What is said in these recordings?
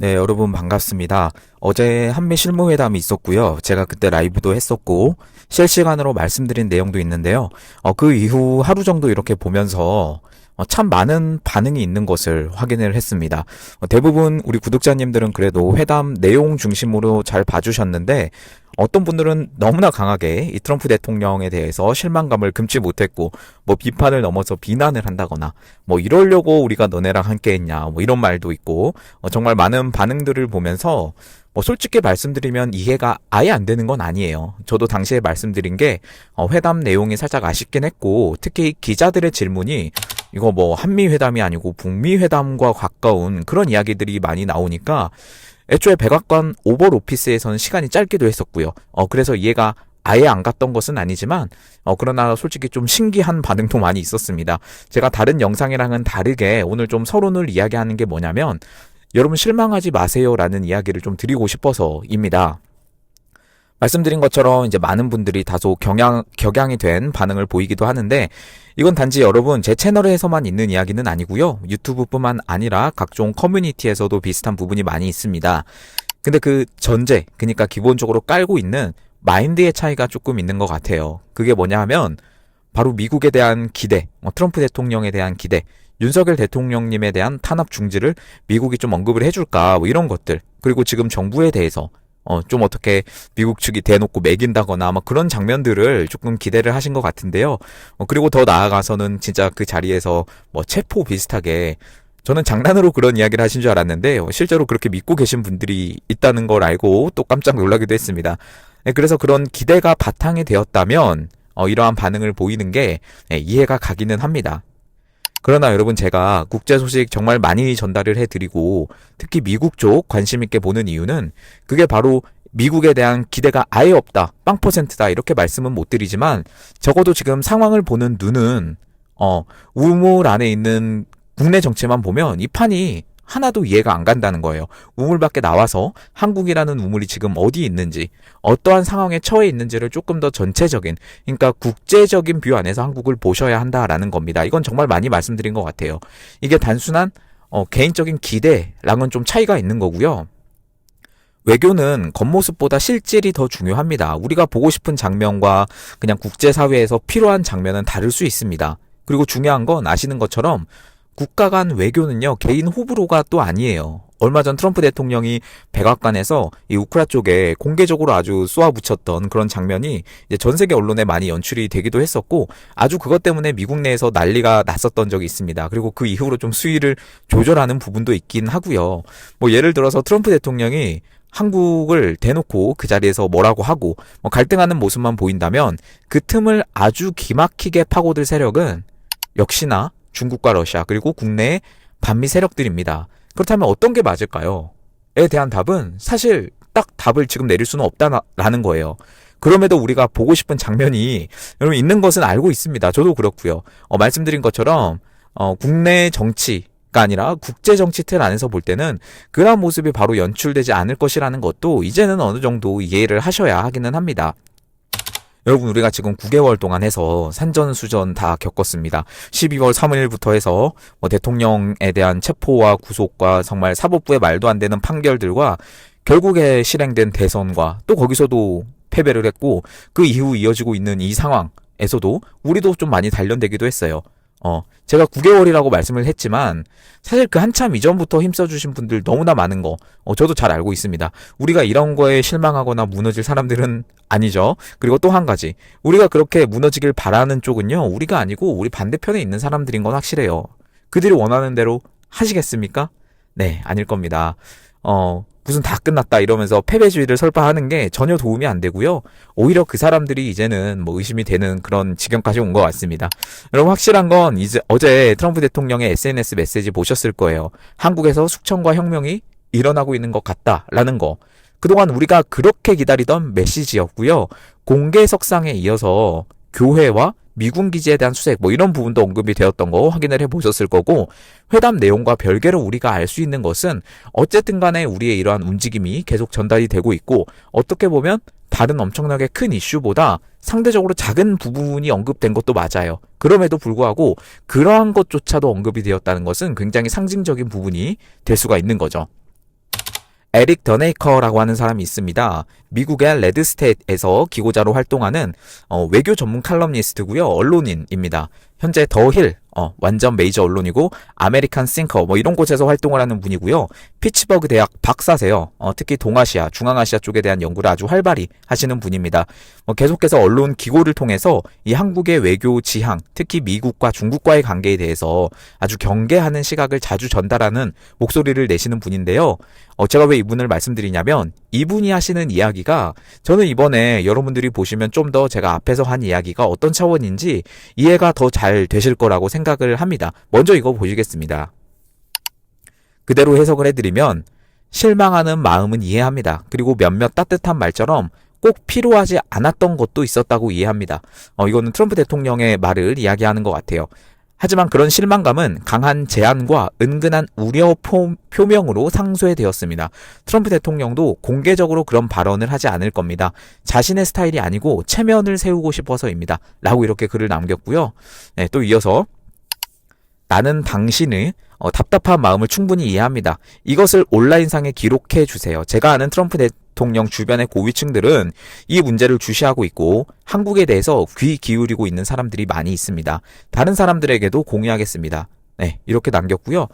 네, 여러분 반갑습니다. 어제 한미 실무회담이 있었고요. 제가 그때 라이브도 했었고, 실시간으로 말씀드린 내용도 있는데요. 어, 그 이후 하루 정도 이렇게 보면서 어, 참 많은 반응이 있는 것을 확인을 했습니다. 어, 대부분 우리 구독자님들은 그래도 회담 내용 중심으로 잘 봐주셨는데, 어떤 분들은 너무나 강하게 이 트럼프 대통령에 대해서 실망감을 금치 못했고, 뭐 비판을 넘어서 비난을 한다거나, 뭐 이러려고 우리가 너네랑 함께 했냐, 뭐 이런 말도 있고, 어, 정말 많은 반응들을 보면서, 뭐 솔직히 말씀드리면 이해가 아예 안 되는 건 아니에요. 저도 당시에 말씀드린 게, 어, 회담 내용이 살짝 아쉽긴 했고, 특히 기자들의 질문이, 이거 뭐 한미 회담이 아니고 북미 회담과 가까운 그런 이야기들이 많이 나오니까, 애초에 백악관 오벌 오피스에서는 시간이 짧기도 했었고요. 어, 그래서 이해가 아예 안 갔던 것은 아니지만, 어, 그러나 솔직히 좀 신기한 반응도 많이 있었습니다. 제가 다른 영상이랑은 다르게 오늘 좀 서론을 이야기하는 게 뭐냐면, 여러분 실망하지 마세요라는 이야기를 좀 드리고 싶어서입니다. 말씀드린 것처럼 이제 많은 분들이 다소 경향, 격양이 된 반응을 보이기도 하는데 이건 단지 여러분 제 채널에서만 있는 이야기는 아니고요. 유튜브뿐만 아니라 각종 커뮤니티에서도 비슷한 부분이 많이 있습니다. 근데 그 전제, 그러니까 기본적으로 깔고 있는 마인드의 차이가 조금 있는 것 같아요. 그게 뭐냐 하면 바로 미국에 대한 기대, 어, 트럼프 대통령에 대한 기대, 윤석열 대통령님에 대한 탄압 중지를 미국이 좀 언급을 해줄까, 뭐 이런 것들. 그리고 지금 정부에 대해서 어, 좀 어떻게 미국 측이 대놓고 매긴다거나 막 그런 장면들을 조금 기대를 하신 것 같은데요. 어, 그리고 더 나아가서는 진짜 그 자리에서 뭐 체포 비슷하게 저는 장난으로 그런 이야기를 하신 줄 알았는데 어, 실제로 그렇게 믿고 계신 분들이 있다는 걸 알고 또 깜짝 놀라기도 했습니다. 네, 그래서 그런 기대가 바탕이 되었다면 어, 이러한 반응을 보이는 게 네, 이해가 가기는 합니다. 그러나 여러분 제가 국제 소식 정말 많이 전달을 해드리고 특히 미국 쪽 관심 있게 보는 이유는 그게 바로 미국에 대한 기대가 아예 없다, 빵 퍼센트다. 이렇게 말씀은 못 드리지만 적어도 지금 상황을 보는 눈은 어 우물 안에 있는 국내 정치만 보면 이 판이 하나도 이해가 안 간다는 거예요. 우물 밖에 나와서 한국이라는 우물이 지금 어디 있는지, 어떠한 상황에 처해 있는지를 조금 더 전체적인, 그러니까 국제적인 뷰 안에서 한국을 보셔야 한다라는 겁니다. 이건 정말 많이 말씀드린 것 같아요. 이게 단순한 어, 개인적인 기대랑은 좀 차이가 있는 거고요. 외교는 겉모습보다 실질이 더 중요합니다. 우리가 보고 싶은 장면과 그냥 국제사회에서 필요한 장면은 다를 수 있습니다. 그리고 중요한 건 아시는 것처럼 국가 간 외교는요, 개인 호불호가 또 아니에요. 얼마 전 트럼프 대통령이 백악관에서 이 우크라 쪽에 공개적으로 아주 쏘아붙였던 그런 장면이 이제 전 세계 언론에 많이 연출이 되기도 했었고 아주 그것 때문에 미국 내에서 난리가 났었던 적이 있습니다. 그리고 그 이후로 좀 수위를 조절하는 부분도 있긴 하고요. 뭐 예를 들어서 트럼프 대통령이 한국을 대놓고 그 자리에서 뭐라고 하고 뭐 갈등하는 모습만 보인다면 그 틈을 아주 기막히게 파고들 세력은 역시나 중국과 러시아 그리고 국내의 반미 세력들입니다. 그렇다면 어떤 게 맞을까요? 에 대한 답은 사실 딱 답을 지금 내릴 수는 없다라는 거예요. 그럼에도 우리가 보고 싶은 장면이 여러분 있는 것은 알고 있습니다. 저도 그렇고요. 어, 말씀드린 것처럼 어, 국내 정치 가 아니라 국제 정치 틀 안에서 볼 때는 그러한 모습이 바로 연출되지 않을 것이라는 것도 이제는 어느 정도 이해를 하셔야 하기는 합니다. 여러분 우리가 지금 9개월 동안 해서 산전수전 다 겪었습니다. 12월 3일부터 해서 뭐 대통령에 대한 체포와 구속과 정말 사법부의 말도 안 되는 판결들과 결국에 실행된 대선과 또 거기서도 패배를 했고 그 이후 이어지고 있는 이 상황에서도 우리도 좀 많이 단련되기도 했어요. 어, 제가 9개월이라고 말씀을 했지만 사실 그 한참 이전부터 힘써주신 분들 너무나 많은 거, 어, 저도 잘 알고 있습니다. 우리가 이런 거에 실망하거나 무너질 사람들은 아니죠. 그리고 또 한 가지, 우리가 그렇게 무너지길 바라는 쪽은요, 우리가 아니고 우리 반대편에 있는 사람들인 건 확실해요. 그들이 원하는 대로 하시겠습니까? 네, 아닐 겁니다. 어, 무슨 다 끝났다 이러면서 패배주의를 설파하는 게 전혀 도움이 안 되고요. 오히려 그 사람들이 이제는 뭐 의심이 되는 그런 지경까지 온 것 같습니다. 여러분 확실한 건 이제 어제 트럼프 대통령의 SNS 메시지 보셨을 거예요. 한국에서 숙청과 혁명이 일어나고 있는 것 같다라는 거. 그동안 우리가 그렇게 기다리던 메시지였고요. 공개석상에 이어서 교회와 미군 기지에 대한 수색 뭐 이런 부분도 언급이 되었던 거 확인을 해 보셨을 거고 회담 내용과 별개로 우리가 알 수 있는 것은 어쨌든 간에 우리의 이러한 움직임이 계속 전달이 되고 있고 어떻게 보면 다른 엄청나게 큰 이슈보다 상대적으로 작은 부분이 언급된 것도 맞아요. 그럼에도 불구하고 그러한 것조차도 언급이 되었다는 것은 굉장히 상징적인 부분이 될 수가 있는 거죠. 에릭 더네이커라고 하는 사람이 있습니다. 미국의 레드스테이트에서 기고자로 활동하는 어, 외교 전문 칼럼니스트고요. 언론인입니다. 현재 더힐 어, 완전 메이저 언론이고 아메리칸 싱커 뭐 이런 곳에서 활동을 하는 분이고요. 피츠버그 대학 박사세요. 어, 특히 동아시아, 중앙아시아 쪽에 대한 연구를 아주 활발히 하시는 분입니다. 어, 계속해서 언론 기고를 통해서 이 한국의 외교 지향, 특히 미국과 중국과의 관계에 대해서 아주 경계하는 시각을 자주 전달하는 목소리를 내시는 분인데요. 어, 제가 왜 이분을 말씀드리냐면 이분이 하시는 이야기가 저는 이번에 여러분들이 보시면 좀 더 제가 앞에서 한 이야기가 어떤 차원인지 이해가 더 잘 되실 거라고 생각을 합니다. 먼저 이거 보시겠습니다. 그대로 해석을 해드리면 실망하는 마음은 이해합니다. 그리고 몇몇 따뜻한 말처럼 꼭 필요하지 않았던 것도 있었다고 이해합니다. 어, 이거는 트럼프 대통령의 말을 이야기하는 것 같아요. 하지만 그런 실망감은 강한 제안과 은근한 우려 표, 표명으로 상쇄되었습니다. 트럼프 대통령도 공개적으로 그런 발언을 하지 않을 겁니다. 자신의 스타일이 아니고 체면을 세우고 싶어서입니다. 라고 이렇게 글을 남겼고요. 네, 또 이어서 나는 당신의 어, 답답한 마음을 충분히 이해합니다. 이것을 온라인상에 기록해 주세요. 제가 아는 트럼프 대통령 주변의 고위층들은 이 문제를 주시하고 있고 한국에 대해서 귀 기울이고 있는 사람들이 많이 있습니다. 다른 사람들에게도 공유하겠습니다. 네, 이렇게 남겼고요.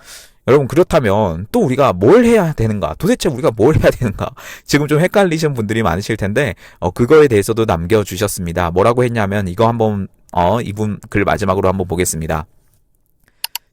여러분 그렇다면 또 우리가 뭘 해야 되는가? 도대체 우리가 뭘 해야 되는가? 지금 좀 헷갈리신 분들이 많으실 텐데 어, 그거에 대해서도 남겨주셨습니다. 뭐라고 했냐면 이거 한번 어, 이분 글 마지막으로 한번 보겠습니다.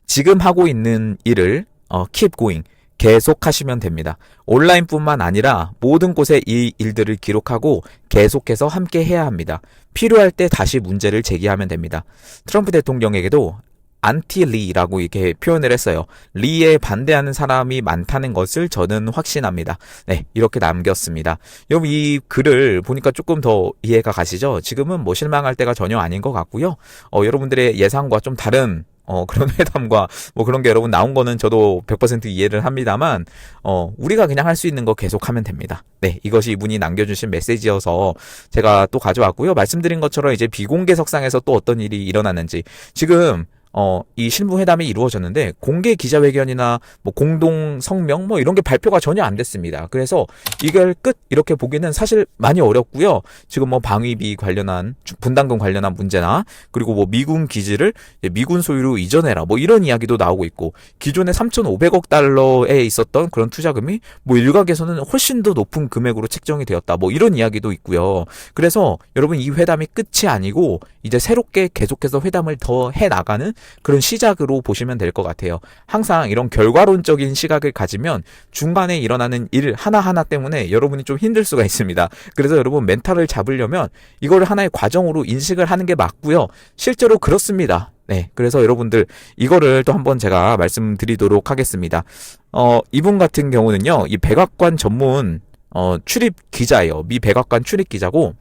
지금 하고 있는 일을 어, keep going 계속 하시면 됩니다. 온라인뿐만 아니라 모든 곳에 이 일들을 기록하고 계속해서 함께 해야 합니다. 필요할 때 다시 문제를 제기하면 됩니다. 트럼프 대통령에게도 안티 리라고 이렇게 표현을 했어요. 리에 반대하는 사람이 많다는 것을 저는 확신합니다. 네, 이렇게 남겼습니다. 여러분 이 글을 보니까 조금 더 이해가 가시죠? 지금은 뭐 실망할 때가 전혀 아닌 것 같고요. 어, 여러분들의 예상과 좀 다른 어, 그런 회담과 뭐 그런 게 여러분 나온 거는 저도 100% 이해를 합니다만, 어, 우리가 그냥 할 수 있는 거 계속 하면 됩니다. 네, 이것이 이분이 남겨주신 메시지여서 제가 또 가져왔고요. 말씀드린 것처럼 이제 비공개 석상에서 또 어떤 일이 일어났는지. 지금 어, 이 실무회담이 이루어졌는데 공개 기자회견이나 뭐 공동 성명 뭐 이런 게 발표가 전혀 안 됐습니다. 그래서 이걸 끝 이렇게 보기는 사실 많이 어렵고요. 지금 뭐 방위비 관련한 분담금 관련한 문제나 그리고 뭐 미군 기지를 미군 소유로 이전해라 뭐 이런 이야기도 나오고 있고 기존에 3,500억 달러에 있었던 그런 투자금이 뭐 일각에서는 훨씬 더 높은 금액으로 책정이 되었다 뭐 이런 이야기도 있고요. 그래서 여러분 이 회담이 끝이 아니고 이제 새롭게 계속해서 회담을 더 해 나가는 그런 시작으로 보시면 될 것 같아요. 항상 이런 결과론적인 시각을 가지면 중간에 일어나는 일 하나하나 때문에 여러분이 좀 힘들 수가 있습니다. 그래서 여러분 멘탈을 잡으려면 이걸 하나의 과정으로 인식을 하는 게 맞고요. 실제로 그렇습니다. 네. 그래서 여러분들 이거를 또 한번 제가 말씀드리도록 하겠습니다. 어, 이분 같은 경우는요. 이 백악관 전문 어, 출입 기자예요. 미 백악관 출입 기자고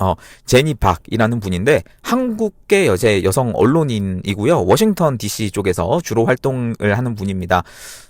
어, 제니 박이라는 분인데 한국계 여제 여성 언론인이고요. 워싱턴 DC 쪽에서 주로 활동을 하는 분입니다.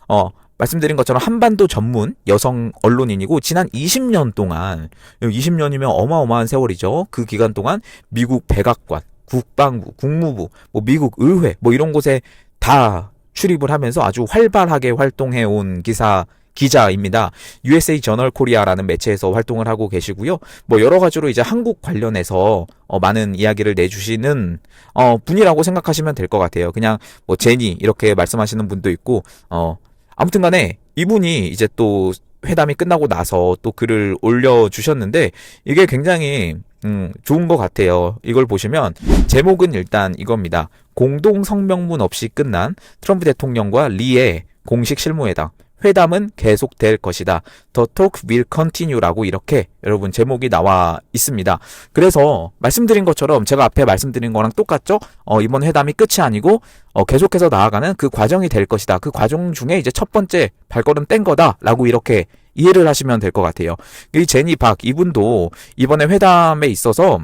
어, 말씀드린 것처럼 한반도 전문 여성 언론인이고 지난 20년 동안 20년이면 어마어마한 세월이죠. 그 기간 동안 미국 백악관, 국방부, 국무부, 뭐 미국 의회 뭐 이런 곳에 다 출입을 하면서 아주 활발하게 활동해 온 기사 기자입니다. USA 저널 코리아라는 매체에서 활동을 하고 계시고요. 뭐 여러 가지로 이제 한국 관련해서 어 많은 이야기를 내주시는 어 분이라고 생각하시면 될 것 같아요. 그냥 뭐 제니 이렇게 말씀하시는 분도 있고 어 아무튼간에 이분이 이제 또 회담이 끝나고 나서 또 글을 올려주셨는데 이게 굉장히 음, 좋은 것 같아요. 이걸 보시면 제목은 일단 이겁니다. 공동 성명문 없이 끝난 트럼프 대통령과 리의 공식 실무회담. 회담은 계속될 것이다. The talk will continue라고 이렇게 여러분 제목이 나와 있습니다. 그래서 말씀드린 것처럼 제가 앞에 말씀드린 거랑 똑같죠? 어, 이번 회담이 끝이 아니고 어, 계속해서 나아가는 그 과정이 될 것이다. 그 과정 중에 이제 첫 번째 발걸음 뗀 거다라고 이렇게 이해를 하시면 될 것 같아요. 이 제니 박 이분도 이번에 회담에 있어서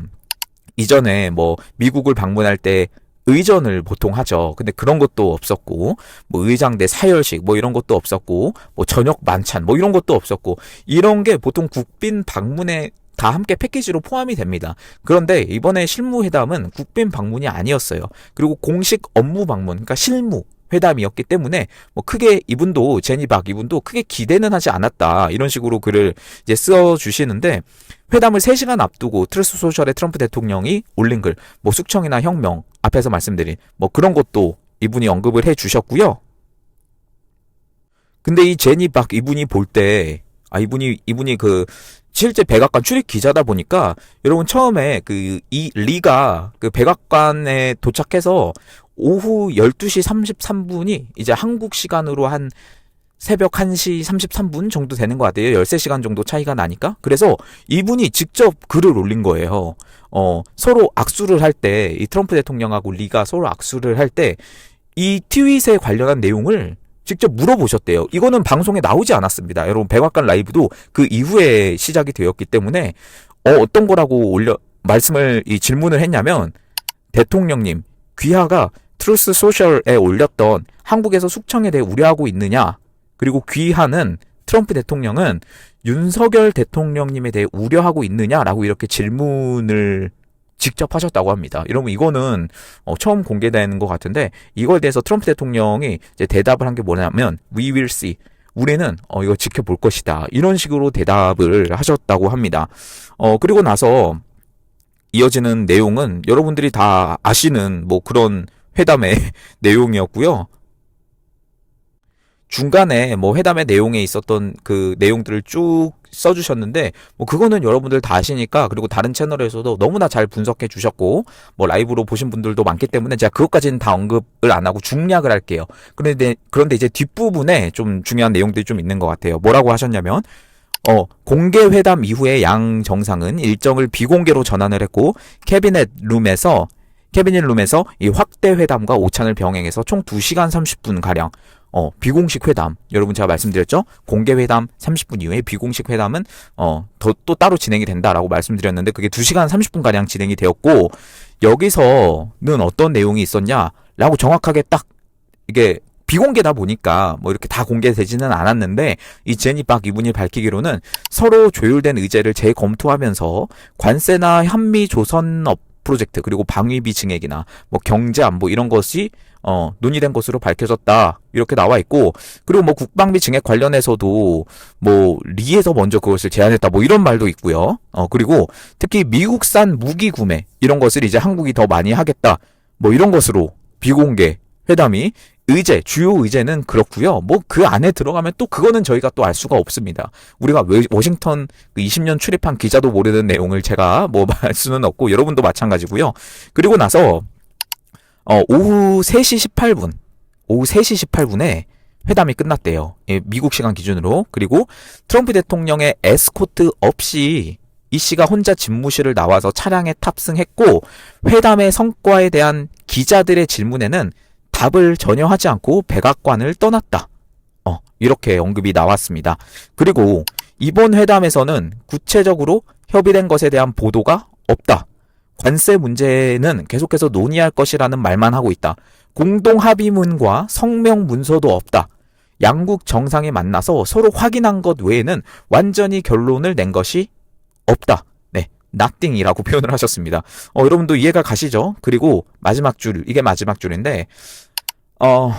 이전에 뭐 미국을 방문할 때 의전을 보통 하죠. 근데 그런 것도 없었고, 뭐 의장 대 사열식 뭐 이런 것도 없었고, 뭐 저녁 만찬 뭐 이런 것도 없었고, 이런 게 보통 국빈 방문에 다 함께 패키지로 포함이 됩니다. 그런데 이번에 실무회담은 국빈 방문이 아니었어요. 그리고 공식 업무 방문, 그러니까 실무, 회담이었기 때문에 뭐 크게 이분도 제니 박 이분도 크게 기대는 하지 않았다 이런 식으로 글을 이제 써 주시는데 회담을 3시간 앞두고 트루스 소셜의 트럼프 대통령이 올린 글 뭐 숙청이나 혁명 앞에서 말씀드린 뭐 그런 것도 이분이 언급을 해 주셨고요. 근데 이 제니 박 이분이 볼 때 아 이분이 이분이 그 실제 백악관 출입 기자다 보니까 여러분 처음에 그 이 리가 그 백악관에 도착해서 오후 12시 33분이 이제 한국 시간으로 한 새벽 1시 33분 정도 되는 것 같아요. 13시간 정도 차이가 나니까. 그래서 이분이 직접 글을 올린 거예요. 어, 서로 악수를 할 때, 이 트럼프 대통령하고 리가 서로 악수를 할 때, 이 트윗에 관련한 내용을 직접 물어보셨대요. 이거는 방송에 나오지 않았습니다. 여러분, 백악관 라이브도 그 이후에 시작이 되었기 때문에, 어, 어떤 거라고 올려, 말씀을, 이 질문을 했냐면, 대통령님, 귀하가 트루스 소셜에 올렸던 한국에서 숙청에 대해 우려하고 있느냐? 그리고 귀하는 트럼프 대통령은 윤석열 대통령님에 대해 우려하고 있느냐라고 이렇게 질문을 직접 하셨다고 합니다. 여러분 이거는 어, 처음 공개되는 것 같은데 이거에 대해서 트럼프 대통령이 이제 대답을 한 게 뭐냐면 We will see. 우리는 어, 이거 지켜볼 것이다. 이런 식으로 대답을 하셨다고 합니다. 어, 그리고 나서 이어지는 내용은 여러분들이 다 아시는 뭐 그런 회담의 내용이었고요. 중간에 뭐 회담의 내용에 있었던 그 내용들을 쭉 써주셨는데 뭐 그거는 여러분들 다 아시니까 그리고 다른 채널에서도 너무나 잘 분석해 주셨고 뭐 라이브로 보신 분들도 많기 때문에 제가 그것까지는 다 언급을 안 하고 중략을 할게요. 그런데 그런데 이제 뒷부분에 좀 중요한 내용들이 좀 있는 것 같아요. 뭐라고 하셨냐면 어, 공개 회담 이후에 양 정상은 일정을 비공개로 전환을 했고 캐비넷 룸에서 캐비닛 룸에서 이 확대 회담과 오찬을 병행해서 총 2시간 30분 가량 어, 비공식 회담. 여러분 제가 말씀드렸죠? 공개 회담 30분 이후에 비공식 회담은 어, 더, 또 따로 진행이 된다라고 말씀드렸는데 그게 2시간 30분 가량 진행이 되었고 여기서는 어떤 내용이 있었냐라고 정확하게 딱 이게 비공개다 보니까 뭐 이렇게 다 공개되지는 않았는데 이 제니 박 이분이 밝히기로는 서로 조율된 의제를 재검토하면서 관세나 한미 조선업 프로젝트 그리고 방위비 증액이나 뭐 경제 안보 이런 것이 어 논의된 것으로 밝혀졌다. 이렇게 나와 있고 그리고 뭐 국방비 증액 관련해서도 뭐 리에서 먼저 그것을 제안했다 뭐 이런 말도 있고요. 어 그리고 특히 미국산 무기 구매 이런 것을 이제 한국이 더 많이 하겠다 뭐 이런 것으로 비공개 회담이 의제, 주요 의제는 그렇고요. 뭐 그 안에 들어가면 또 그거는 저희가 또 알 수가 없습니다. 우리가 왜 워싱턴 그 20년 출입한 기자도 모르는 내용을 제가 뭐 말 수는 없고 여러분도 마찬가지고요. 그리고 나서 어 오후 3시 18분, 오후 3시 18분에 회담이 끝났대요. 예, 미국 시간 기준으로. 그리고 트럼프 대통령의 에스코트 없이 이 씨가 혼자 집무실을 나와서 차량에 탑승했고 회담의 성과에 대한 기자들의 질문에는 답을 전혀 하지 않고 백악관을 떠났다. 어, 이렇게 언급이 나왔습니다. 그리고 이번 회담에서는 구체적으로 협의된 것에 대한 보도가 없다. 관세 문제는 계속해서 논의할 것이라는 말만 하고 있다. 공동 합의문과 성명 문서도 없다. 양국 정상이 만나서 서로 확인한 것 외에는 완전히 결론을 낸 것이 없다. 네. 낙띵이라고 표현을 하셨습니다. 어, 여러분도 이해가 가시죠? 그리고 마지막 줄, 이게 마지막 줄인데, 어,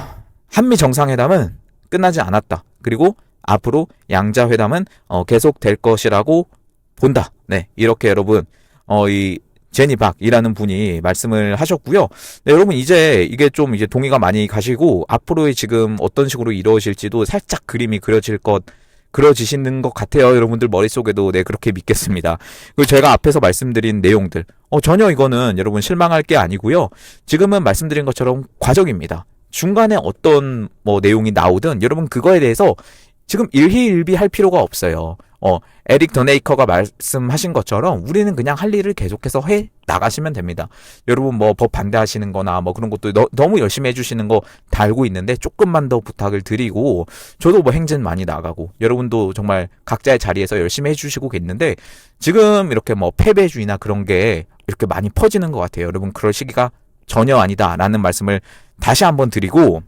한미 정상회담은 끝나지 않았다. 그리고 앞으로 양자 회담은 어, 계속 될 것이라고 본다. 네, 이렇게 여러분 어, 이 제니 박이라는 분이 말씀을 하셨고요. 네, 여러분 이제 이게 좀 이제 동의가 많이 가시고 앞으로의 지금 어떤 식으로 이루어질지도 살짝 그림이 그려질 것 그려지시는 것 같아요. 여러분들 머릿속에도 네 그렇게 믿겠습니다. 그리고 제가 앞에서 말씀드린 내용들 어, 전혀 이거는 여러분 실망할 게 아니고요. 지금은 말씀드린 것처럼 과정입니다. 중간에 어떤 뭐 내용이 나오든 여러분 그거에 대해서 지금 일희일비 할 필요가 없어요. 어, 에릭 더네이커가 말씀하신 것처럼 우리는 그냥 할 일을 계속해서 해 나가시면 됩니다. 여러분 뭐 법 반대하시는 거나 뭐 그런 것도 너, 너무 열심히 해주시는 거 다 알고 있는데 조금만 더 부탁을 드리고 저도 뭐 행진 많이 나가고 여러분도 정말 각자의 자리에서 열심히 해주시고 계는데 지금 이렇게 뭐 패배주의나 그런 게 이렇게 많이 퍼지는 것 같아요. 여러분 그럴 시기가 전혀 아니다라는 말씀을 다시 한번 드리고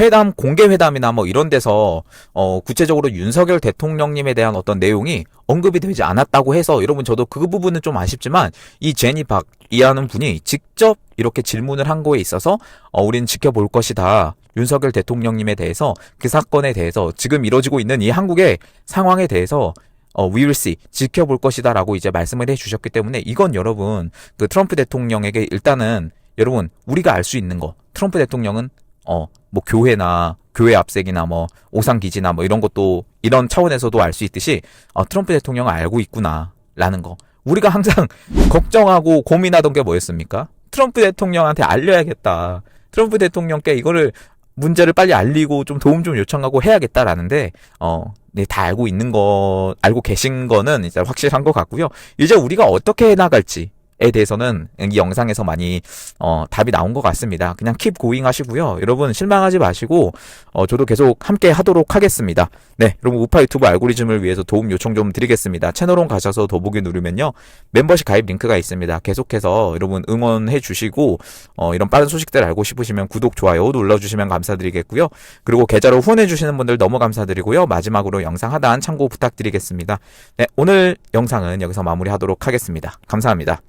회담 공개 회담이나 뭐 이런 데서 어 구체적으로 윤석열 대통령님에 대한 어떤 내용이 언급이 되지 않았다고 해서 여러분 저도 그 부분은 좀 아쉽지만 이 제니 박 이해하는 분이 직접 이렇게 질문을 한 거에 있어서 어, 우린 지켜볼 것이다. 윤석열 대통령님에 대해서 그 사건에 대해서 지금 이뤄지고 있는 이 한국의 상황에 대해서 어, we will see, 지켜볼 것이다 라고 이제 말씀을 해 주셨기 때문에 이건 여러분, 그 트럼프 대통령에게 일단은 여러분, 우리가 알 수 있는 거, 트럼프 대통령은, 어, 뭐 교회나, 교회 앞색이나 뭐 오상 기지나 뭐 이런 것도 이런 차원에서도 알 수 있듯이, 어, 트럼프 대통령은 알고 있구나, 라는 거. 우리가 항상 걱정하고 고민하던 게 뭐였습니까? 트럼프 대통령한테 알려야겠다. 트럼프 대통령께 이거를 문제를 빨리 알리고 좀 도움 좀 요청하고 해야겠다라는데 어, 네, 다 알고 있는 거 알고 계신 거는 이제 확실한 것 같고요. 이제 우리가 어떻게 해 나갈지 에 대해서는 이 영상에서 많이 어, 답이 나온 것 같습니다. 그냥 킵 고잉 하시고요. 여러분 실망하지 마시고 어, 저도 계속 함께 하도록 하겠습니다. 네, 여러분 우파 유튜브 알고리즘을 위해서 도움 요청 좀 드리겠습니다. 채널홈 가셔서 더보기 누르면요. 멤버십 가입 링크가 있습니다. 계속해서 여러분 응원해 주시고 어, 이런 빠른 소식들 알고 싶으시면 구독, 좋아요 눌러주시면 감사드리겠고요. 그리고 계좌로 후원해 주시는 분들 너무 감사드리고요. 마지막으로 영상 하단 참고 부탁드리겠습니다. 네, 오늘 영상은 여기서 마무리하도록 하겠습니다. 감사합니다.